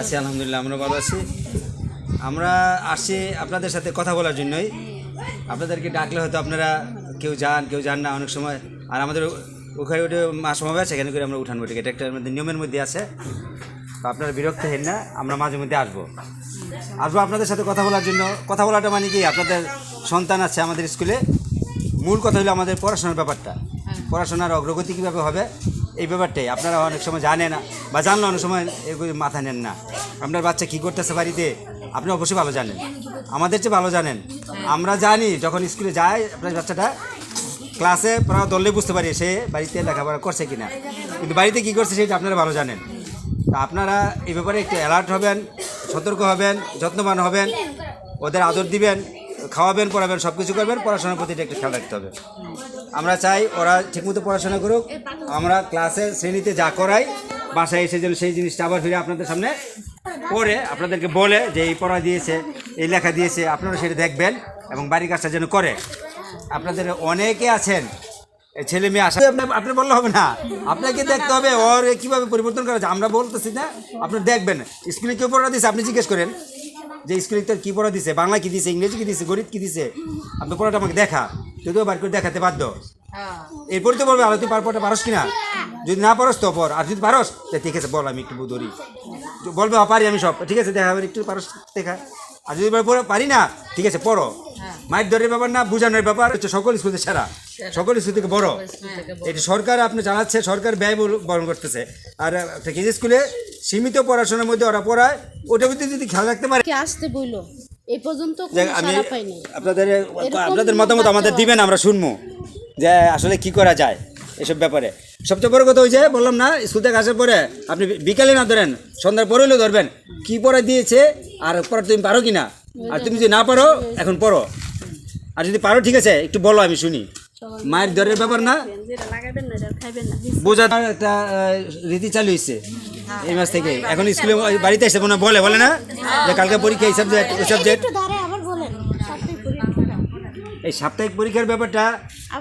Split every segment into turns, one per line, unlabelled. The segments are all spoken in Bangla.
আছি, আলহামদুলিল্লাহ আমরা ভালো আছি। আমরা আসছি আপনাদের সাথে কথা বলার জন্যই। আপনাদেরকে ডাকলে হয়তো আপনারা কেউ যান কেউ যান না অনেক সময়। আর আমাদের ওখানে ওটা মাস হবে সেখানে করে আমরা উঠান বটি এটা একটা আমাদের নিয়মের মধ্যে আছে। তো আপনারা বিরক্ত হেন না, আমরা মাঝে মধ্যে আসব। আসব আপনাদের সাথে কথা বলার জন্য। কথা বলাটা মানে কি, আপনাদের সন্তান আছে আমাদের স্কুলে। মূল কথা হলো আমাদের পড়াশোনার ব্যাপারটা। পড়াশোনার অগ্রগতি কীভাবে হবে, এই ব্যাপারটাই। আপনারা অনেক সময় জানেন না, বা জানলে অনেক সময় এগুলো মাথা নেন না। আপনার বাচ্চা কী করতেছে বাড়িতে, আপনি অবশ্যই ভালো জানেন। আমাদের চেয়ে ভালো জানেন। আমরা জানি, যখন স্কুলে যায় আপনার বাচ্চাটা, ক্লাসে পড়া ধরলে বুঝতে পারি সে বাড়িতে লেখাপড়া করছে কিনা। কিন্তু বাড়িতে কী করছে সেটা আপনারা ভালো জানেন। আপনারা এই ব্যাপারে একটু অ্যালার্ট হবেন, সতর্ক হবেন, যত্নবান হবেন, ওদের আদর দিবেন, খাওয়াবেন, পড়াবেন সব কিছু করবেন, পড়াশোনার প্রতি একটু খেয়াল রাখতে হবে। আমরা চাই ওরা ঠিকমতো পড়াশোনা করুক, আমরা ক্লাসে শ্রেণীতে যা করাই, বাসায় এসে যেন সেই জিনিসটা আবার ফিরে আপনাদের সামনে পড়ে, আপনাদেরকে বলে যে এই পড়া দিয়েছে, এই লেখা দিয়েছে, আপনারা সেটা দেখবেন এবং বাড়ির কাজটা যেন করে। আপনাদের অনেকে আছেন ছেলে মেয়ে আসা আপনি বললে হবে না। আপনাকে দেখতে হবে ওর কীভাবে পরিবর্তন করা আমরা বলতেছি না আপনি দেখবেন স্কুলে কেউ পড়া দিয়েছে আপনি জিজ্ঞেস করেন যে স্কুলে তোর কী পড়া দিছে বাংলা কী দিছে ইংরেজি কী দিছে গণিত কী দিছে আপনি পড়াটা আমাকে দেখা যদিও বার করে দেখাতে বাধ্য। এরপরে তো বলবে আলো তুই পার পড়া পারস কিনা? যদি না পারস তো পর আর যদি পারস তো ঠিক আছে বল আমি একটু ধরি। বলবে "হ্যাঁ, পারি আমি সব। ঠিক আছে দেখা একটু পারস দেখা। আর যদি পারি না? ঠিক আছে পড়ো। মাইক ধরের ব্যাপার না বোঝানোর ব্যাপার হচ্ছে সকল স্কুল সেরা। সকল স্কুল থেকে বড়। এটা সরকার আপনি জানাচ্ছে সরকার ব্যয় বল- বহন করতেছে। আর একটা কেজি স্কুলে সীমিত পড়াশোনার মধ্যে ওরা পড়ায় ওটার মধ্যে যদি খেয়াল রাখতে পারে।
আসতে বইলো? এই পর্যন্ত
আমি আপনাদের আপনাদের মতামত আমাদের দিবেন আমরা শুনব যে আসলে কি করা যায় এসব ব্যাপারে। সবচেয়ে বড় কথা ওই যে বললাম না স্কুল থেকে আসার পরে আপনি বিকালে না ধরেন সন্ধ্যার পরে হলেও ধরবেন। কি পড়া দিয়েছে আর পড়া তুমি পারো কি না আর তুমি যদি না পারো, এখন পড়ো। আর যদি পারো, ঠিক আছে, একটু বলো, আমি শুনি। মায়ের দরের ব্যাপার না? বোঝা একটা রীতি চালু হয়েছে এই মাস থেকে। এখন স্কুলে বাড়িতে এসে মনে বলে বলে না? যে কালকে পরীক্ষা, এই সাবজেক্ট ওই সাবজেক্ট এই সাপ্তাহিক পরীক্ষার ব্যাপারটা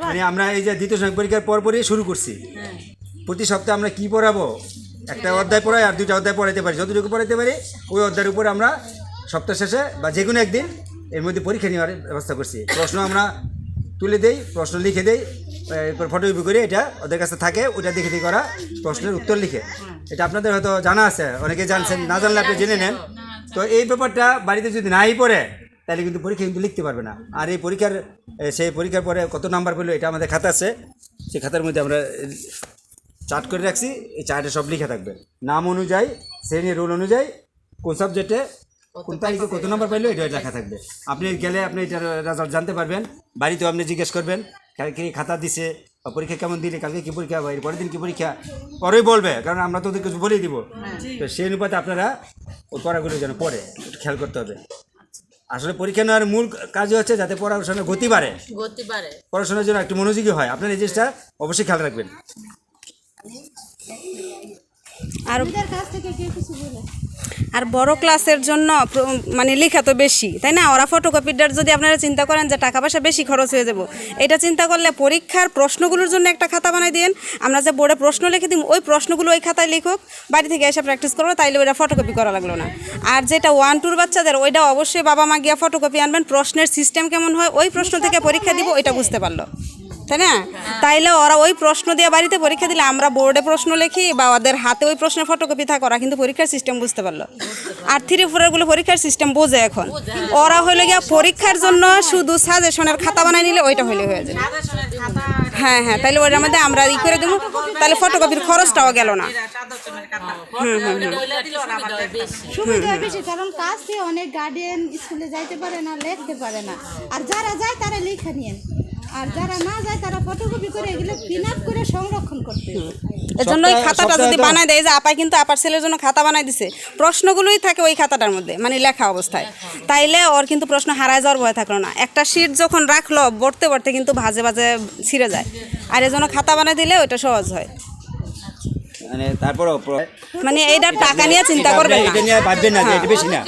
মানে আমরা এই যে দ্বিতীয় সাময়িক পরীক্ষার পর পরই শুরু করছি। প্রতি সপ্তাহে আমরা কি পড়াবো? একটা অধ্যায় পড়াই আর দুইটা অধ্যায় পড়াইতে পারি। যতটুকু পড়াইতে পারি, ওই অধ্যায়ের উপর আমরা সপ্তাহ শেষে বা যে কোনো একদিন এর মধ্যে পরীক্ষা নেওয়ার ব্যবস্থা করছি। প্রশ্ন আমরা তুলে দেই, প্রশ্ন লিখে দেই, এরপর ফটোকপি করে এটা ওদের কাছে থাকে, ওটা দেখে দিয়ে করা প্রশ্নের উত্তর লিখে। এটা আপনাদের হয়তো জানা আছে, অনেকে জানছেন, না জানলে আপনি জেনে নেন। তো এই ব্যাপারটা বাড়িতে যদি নাই পড়ে, তাহলে কিন্তু পরীক্ষা কিন্তু লিখতে পারবে না। আর এই পরীক্ষার, সেই পরীক্ষার পরে কত নাম্বার পেল, এটা আমাদের খাতা আছে। সেই খাতার মধ্যে আমরা চার্ট করে রাখছি, এই চার্টে সব লিখে থাকবে। নাম অনুযায়ী, শ্রেণির রোল অনুযায়ী, কোন সাবজেক্টে কোন তারিখে কত নাম্বার পাইলো? এটা লেখা থাকবে। আপনি গেলে আপনি এটার রেজাল্ট জানতে পারবেন। বাড়িতেও আপনি জিজ্ঞেস করবেন কালকে খাতা দিছে বা পরীক্ষা কেমন দিলে কালকে কি পরীক্ষা এর পরের দিন কি পরীক্ষা? পরেই বলবে কারণ আমরা তো ওদের কিছু বলেই দিব। তো সেই অনুপাতে আপনারা ওই পড়াগুলো যেন পড়ে খেয়াল করতে হবে। আসলে পরীক্ষা নেওয়ার মূল কাজই হচ্ছে যাতে পড়াশোনার গতি বাড়ে।
গতি বাড়ে।
পড়াশোনার জন্য একটু মনোযোগী হয়। আপনার এই জিনিসটা অবশ্যই খেয়াল রাখবেন।
আর আর বড় ক্লাসের জন্য মানে লেখা তো বেশি তাই না? ওরা ফটোকপিটার যদি আপনারা চিন্তা করেন যে টাকা পয়সা বেশি খরচ হয়ে যাব এটা চিন্তা করলে পরীক্ষার প্রশ্নগুলোর জন্য একটা খাতা বানাই দিন আমরা যে বোর্ডে প্রশ্ন লিখে দিই ওই প্রশ্নগুলো ওই খাতায় লিখুক বাড়ি থেকে এসে প্র্যাকটিস করব তাইলে ওইটা ফটোকপি করা লাগল না। আর যেটা ওয়ান টুর বাচ্চাদের ওইটা অবশ্যই বাবা মা গিয়া ফটোকপি আনবেন প্রশ্নের সিস্টেম কেমন হয় ওই প্রশ্ন থেকে পরীক্ষা দিব ওইটা বুঝতে পারল। তাই না? তাইলে ওরা ওই প্রশ্ন দিয়ে বাড়িতে পরীক্ষা দিলে আমরা বোর্ডে প্রশ্ন লিখি বা ওদের হাতে ওই প্রশ্নের ফটোকপি থাকে ওরা কিন্তু পরীক্ষার সিস্টেম বুঝতে পারল। আর থ্রি ফোরেরগুলো পরীক্ষার সিস্টেম বোঝে এখন। ওরা হইলে গিয়া পরীক্ষার জন্য শুধু সাজেশনের খাতা বানাই নিলে ওইটা হইলে হয়ে যায়। হ্যাঁ হ্যাঁ তাহলে ওইটার মধ্যে আমরা ই করে দেবো তাহলে ফটোকপির খরচটাও গেল না।
অনেক গার্ডিয়ান স্কুলে যাইতে পারে না, লিখতে পারে না। আর যারা যায়, তারা লেখা নিয়েন আর যারা না যায় তারা ফটোকপি করে এগুলো প্রিন্ট আউট করে সংরক্ষণ করতে এর
জন্য ওই খাতাটা যদি বানায় দেয় যে আপা কিন্তু আপার ছেলের জন্য খাতা বানায় দিছে প্রশ্নগুলোই থাকে ওই খাতাটার মধ্যে মানে লেখা অবস্থায়। তাইলে ওর কিন্তু প্রশ্ন হারায় যাওয়ার ভয় থাকল না। একটা শিট যখন রাখল বড়তে বড়তে কিন্তু ভাজে ভাজে ছিঁড়ে যায়। আর এজন্য খাতা বানাই দিলে ওইটা সহজ হয়।
মানে তারপর
মানে এইটা টাকা নিয়ে চিন্তা করবেন না।
এটা নিয়ে ভাববেন না এটা বেশি না।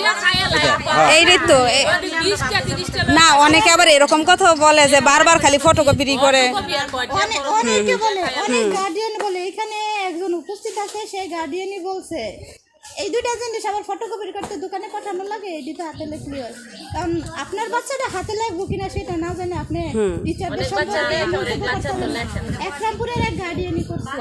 এইটাই তো না অনেকে আবার এরকম কথা বলে যে বারবার খালি ফটোকপি করে।
অনেকে বলে অনেক গার্ডিয়ান বলে এখানে একজন উপস্থিত আছে সেই গার্ডিয়ানই বলছে এই দুইটা জিনিস আবার ফটোকপির করতে দোকানে পাঠানো লাগে এই দুটো হাতে লেখলি হয়? কারণ আপনার বাচ্চাটা হাতে লাগবো কিনা সেটা না জানে আপনি টিচারদের সম্পর্কে এক রামপুরের একরামপুরের এক গার্ডিয়ানই করছে।